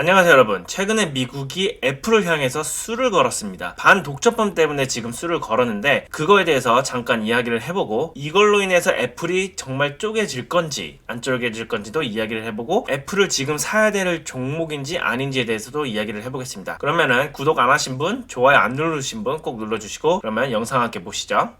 안녕하세요 여러분. 최근에 미국이 애플을 향해서 수를 걸었습니다. 반 독점법 때문에 지금 수를 걸었는데 그거에 대해서 잠깐 이야기를 해보고 이걸로 인해서 애플이 정말 쪼개질 건지 안 쪼개질 건지도 이야기를 해보고 애플을 지금 사야 될 종목인지 아닌지에 대해서도 이야기를 해보겠습니다. 그러면은 구독 안 하신 분 좋아요 안 누르신 분 꼭 눌러주시고 그러면 영상 함께 보시죠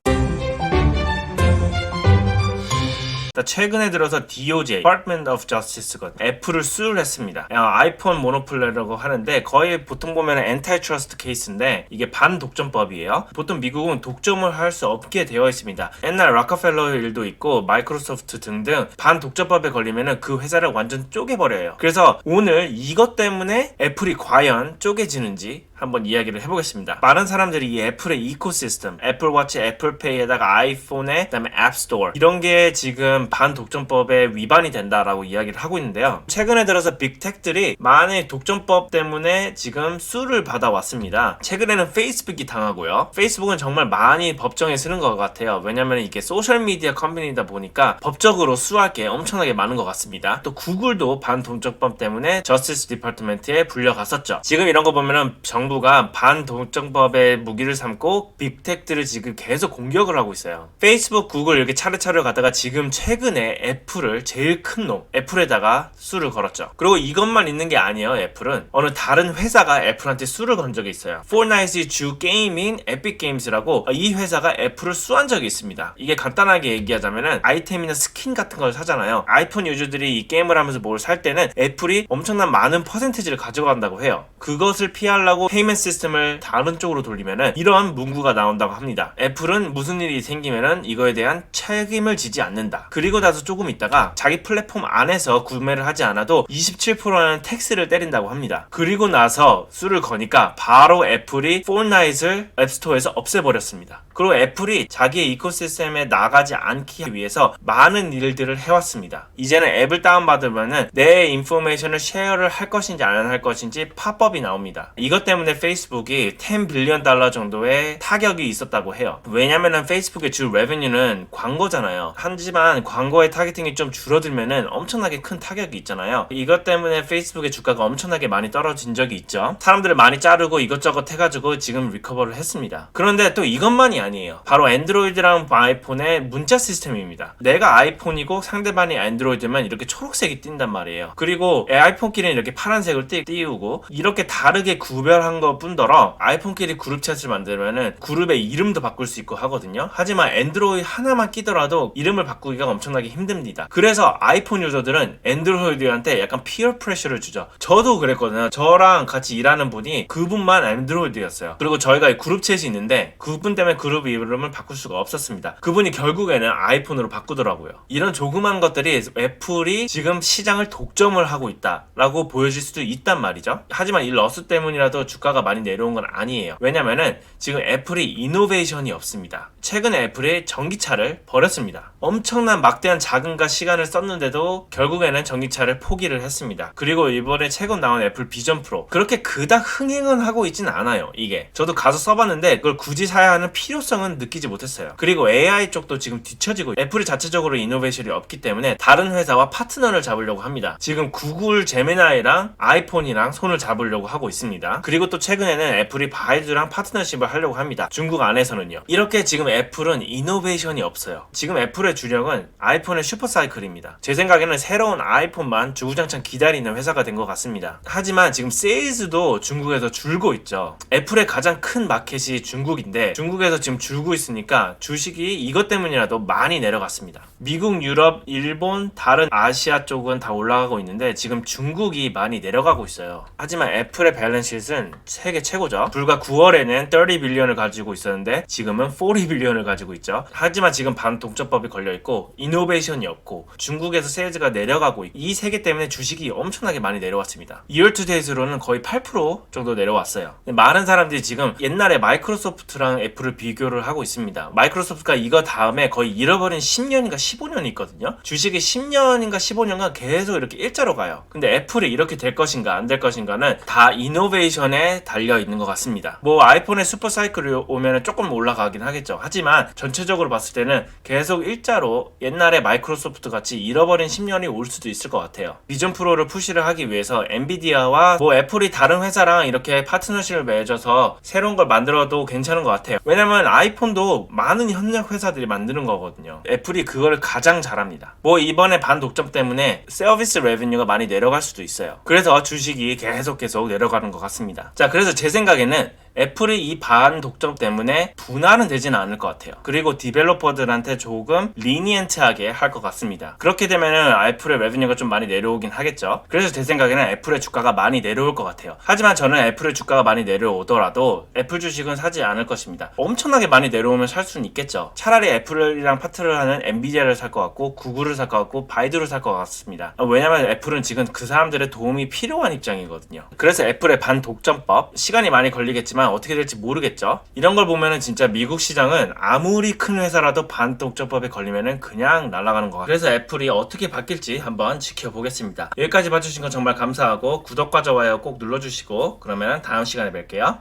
자, 최근에 들어서 DOJ, Department of Justice거든. 애플을 수를 했습니다. 야, 아이폰 모노폴리라고 하는데 거의 보통 보면 엔타이트러스트 케이스인데 이게 반독점법이에요. 보통 미국은 독점을 할 수 없게 되어 있습니다. 옛날 락커펠러 일도 있고 마이크로소프트 등등 반독점법에 걸리면은 그 회사를 완전 쪼개버려요. 그래서 오늘 이것 때문에 애플이 과연 쪼개지는지 한번 이야기를 해보겠습니다. 많은 사람들이 이 애플의 이코시스템, 애플워치, 애플페이에다가 아이폰에 그다음에 앱스토어 이런 게 지금 반독점법에 위반이 된다라고 이야기를 하고 있는데요. 최근에 들어서 빅텍들이 많은 독점법 때문에 지금 수를 받아왔습니다. 최근에는 페이스북이 당하고요. 페이스북은 정말 많이 법정에 쓰는 것 같아요. 왜냐면 이게 소셜 미디어 컴퍼니다 보니까 법적으로 수할 게 엄청나게 많은 것 같습니다. 또 구글도 반독점법 때문에 저스티스 디파트먼트에 불려갔었죠. 지금 이런 거 보면은 정 정부가 반독점법의 무기를 삼고 빅텍들을 지금 계속 공격을 하고 있어요. 페이스북, 구글 이렇게 차례차례 가다가 지금 최근에 애플을 제일 큰 놈, 애플에다가 수를 걸었죠. 그리고 이것만 있는 게 아니에요, 애플은. 어느 다른 회사가 애플한테 수를 건 적이 있어요. 포트나이트의 주 게임인 에픽 게임즈라고 이 회사가 애플을 수한 적이 있습니다. 이게 간단하게 얘기하자면은 아이템이나 스킨 같은 걸 사잖아요. 아이폰 유저들이 이 게임을 하면서 뭘 살 때는 애플이 엄청난 많은 퍼센티지를 가져간다고 해요. 그것을 피하려고 페이먼트 시스템을 다른 쪽으로 돌리면은 이러한 문구가 나온다고 합니다. 애플은 무슨 일이 생기면은 이거에 대한 책임을 지지 않는다. 그리고 나서 조금 있다가 자기 플랫폼 안에서 구매를 하지 않아도 27%라는 텍스를 때린다고 합니다. 그리고 나서 수를 거니까 바로 애플이 포트나잇을 앱스토어에서 없애버렸습니다. 그리고 애플이 자기의 이코시스템에 나가지 않기 위해서 많은 일들을 해왔습니다. 이제는 앱을 다운받으면은 내 인포메이션을 쉐어를 할 것인지 안 할 것인지 팝업이 나옵니다. 이것 때문에 페이스북이 10 빌리언 달러 정도의 타격이 있었다고 해요. 왜냐면은 페이스북의 주 레베뉴는 광고잖아요. 하지만 광고의 타겟팅이 좀 줄어들면은 엄청나게 큰 타격이 있잖아요. 이것 때문에 페이스북의 주가가 엄청나게 많이 떨어진 적이 있죠. 사람들을 많이 자르고 이것저것 해가지고 지금 리커버를 했습니다. 그런데 또 이것만이 아니에요. 바로 엔드로이드랑 아이폰의 문자 시스템입니다. 내가 아이폰이고 상대방이 안드로이드면 이렇게 초록색이 띈단 말이에요. 그리고 아이폰끼리는 이렇게 파란색을 띄, 띄우고 이렇게 다르게 구별한 것 뿐더러 아이폰끼리 그룹 챗을 만들면은 그룹의 이름도 바꿀 수 있고 하거든요. 하지만 엔드로이드 하나만 끼더라도 이름을 바꾸기가 엄청나게 힘듭니다. 그래서 아이폰 유저들은 엔드로이드한테 약간 피어 프레셔를 주죠. 저도 그랬거든요. 저랑 같이 일하는 분이 그분만 엔드로이드였어요. 그리고 저희가 그룹 챗이 있는데 그분 때문에 그룹 이름을 바꿀 수가 없었습니다. 그분이 결국에는 아이폰으로 바꾸더라고요. 이런 조그만 것들이 애플이 지금 시장을 독점을 하고 있다라고 보여질 수도 있단 말이죠. 하지만 이 러스 때문이라도 주 가가 많이 내려온 건 아니에요. 왜냐면은 지금 애플이 이노베이션이 없습니다. 최근에 애플이 전기차를 버렸습니다. 엄청난 막대한 자금과 시간을 썼는데도 결국에는 전기차를 포기를 했습니다. 그리고 이번에 최근 나온 애플 비전 프로 그렇게 그닥 흥행은 하고 있진 않아요. 이게 저도 가서 써봤는데 그걸 굳이 사야 하는 필요성은 느끼지 못했어요. 그리고 AI 쪽도 지금 뒤처지고 애플이 자체적으로 이노베이션이 없기 때문에 다른 회사와 파트너를 잡으려고 합니다. 지금 구글 제미나이랑 아이폰이랑 손을 잡으려고 하고 있습니다. 그리고 또 최근에는 애플이 바이두랑 파트너십을 하려고 합니다. 중국 안에서는요. 이렇게 지금 애플은 이노베이션이 없어요. 지금 애플의 주력은 아이폰의 슈퍼사이클입니다. 제 생각에는 새로운 아이폰만 주구장창 기다리는 회사가 된 것 같습니다. 하지만 지금 세일즈도 중국에서 줄고 있죠. 애플의 가장 큰 마켓이 중국인데 중국에서 지금 줄고 있으니까 주식이 이것 때문이라도 많이 내려갔습니다. 미국, 유럽, 일본, 다른 아시아 쪽은 다 올라가고 있는데 지금 중국이 많이 내려가고 있어요. 하지만 애플의 밸런스시트는 세계 최고죠. 불과 9월에는 30 빌리언을 가지고 있었는데 지금은 40 빌리언을 가지고 있죠. 하지만 지금 반독점법이 걸려 있고 이노베이션이 없고 중국에서 세일즈가 내려가고 이 세계 때문에 주식이 엄청나게 많이 내려왔습니다. 데이즈로는 거의 8% 정도 내려왔어요. 많은 사람들이 지금 옛날에 마이크로소프트랑 애플을 비교를 하고 있습니다. 마이크로소프트가 이거 다음에 거의 잃어버린 10년인가 15년이 있거든요. 주식이 10년인가 15년간 계속 이렇게 일자로 가요. 근데 애플이 이렇게 될 것인가 안 될 것인가는 다 이노베이션의 달려 있는 것 같습니다. 뭐 아이폰의 슈퍼 사이클이 오면 조금 올라가긴 하겠죠. 하지만 전체적으로 봤을 때는 계속 일자로 옛날에 마이크로소프트 같이 잃어버린 10년이 올 수도 있을 것 같아요. 비전 프로를 푸시를 하기 위해서 엔비디아와 뭐 애플이 다른 회사랑 이렇게 파트너십을 맺어서 새로운 걸 만들어도 괜찮은 것 같아요. 왜냐면 아이폰도 많은 협력 회사들이 만드는 거거든요. 애플이 그걸 가장 잘합니다. 뭐 이번에 반 독점 때문에 서비스 레베뉴가 많이 내려갈 수도 있어요. 그래서 주식이 계속 계속 내려가는 것 같습니다. 자, 그래서 제 생각에는 애플이 이반 독점 때문에 분할은 되지는 않을 것 같아요. 그리고 디벨로퍼들한테 조금 리니엔트하게 할 것 같습니다. 그렇게 되면은 애플의 레베뉴가 좀 많이 내려오긴 하겠죠. 그래서 제 생각에는 애플의 주가가 많이 내려올 것 같아요. 하지만 저는 애플의 주가가 많이 내려오더라도 애플 주식은 사지 않을 것입니다. 엄청나게 많이 내려오면 살 수는 있겠죠. 차라리 애플이랑 파트를 하는 엔비디아를 살 것 같고 구글을 살 것 같고 바이두를 살 것 같습니다. 왜냐면 애플은 지금 그 사람들의 도움이 필요한 입장이거든요. 그래서 애플의 반 독점법 시간이 많이 걸리겠지만 어떻게 될지 모르겠죠. 이런 걸 보면은 진짜 미국 시장은 아무리 큰 회사라도 반 독점법에 걸리면은 그냥 날아가는 것 같아요. 그래서 애플이 어떻게 바뀔지 한번 지켜보겠습니다. 여기까지 봐주신 건 정말 감사하고 구독과 좋아요 꼭 눌러주시고 그러면 다음 시간에 뵐게요.